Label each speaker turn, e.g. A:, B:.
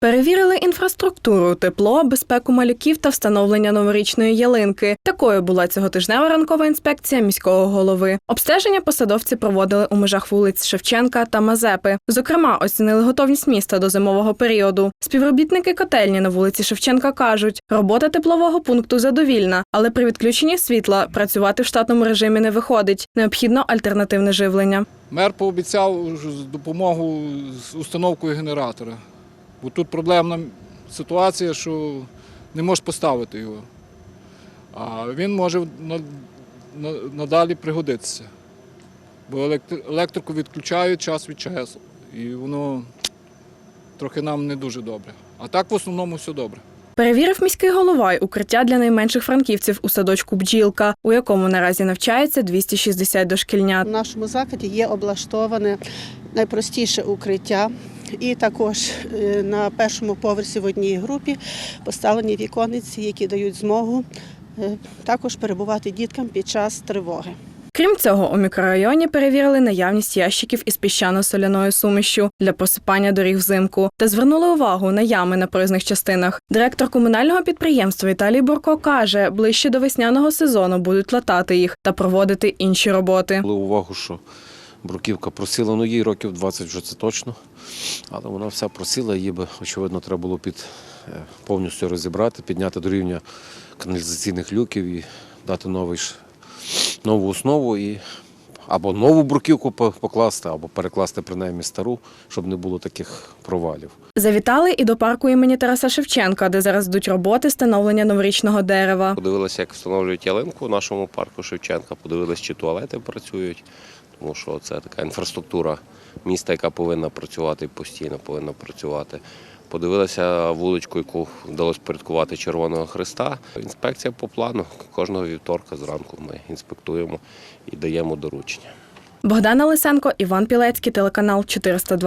A: Перевірили інфраструктуру, тепло, безпеку малюків та встановлення новорічної ялинки. Такою була цьоготижнева ранкова інспекція міського голови. Обстеження посадовці проводили у межах вулиць Шевченка та Мазепи. Зокрема, оцінили готовність міста до зимового періоду. Співробітники котельні на вулиці Шевченка кажуть, робота теплового пункту задовільна, але при відключенні світла працювати в штатному режимі не виходить. Необхідно альтернативне живлення.
B: Мер пообіцяв допомогу з установкою генератора. Бо тут проблемна ситуація, що не можеш поставити його. А він може на- на- надалі пригодитися. Бо електрику відключають час від часу. І воно трохи нам не дуже добре. А так в основному все добре.
A: Перевірив міський голова й укриття для найменших франківців у садочку Бджілка, у якому наразі навчається 260 дошкільнят.
C: В нашому закладі є облаштоване найпростіше укриття. І також е, на першому поверсі в одній групі поставлені віконниці, які дають змогу е, також перебувати діткам під час тривоги.
A: Крім цього, у мікрорайоні перевірили наявність ящиків із піщано-соляною сумішю для просипання доріг взимку та звернули увагу на ями на проїзних частинах. Директор комунального підприємства Віталій Бурко каже, ближче до весняного сезону будуть латати їх та проводити інші роботи.
D: Увагу, що бруківка просіла, ну їй років 20 вже це точно, але вона вся просіла, її би, очевидно, треба було під, е, повністю розібрати, підняти до рівня каналізаційних люків і дати новий, нову основу. І або нову бруківку покласти, або перекласти принаймні стару, щоб не було таких провалів.
A: Завітали і до парку імені Тараса Шевченка, де зараз йдуть роботи встановлення новорічного дерева.
E: Подивилися, як встановлюють ялинку в нашому парку Шевченка, подивилися, чи туалети працюють, тому що це така інфраструктура міста, яка повинна працювати і постійно повинна працювати. Подивилися вуличку, яку вдалося порядкувати Червоного Христа. Інспекція по плану. Кожного вівторка зранку ми інспектуємо і даємо доручення.
A: Богдана Лисенко, Іван Пілецький, телеканал 402.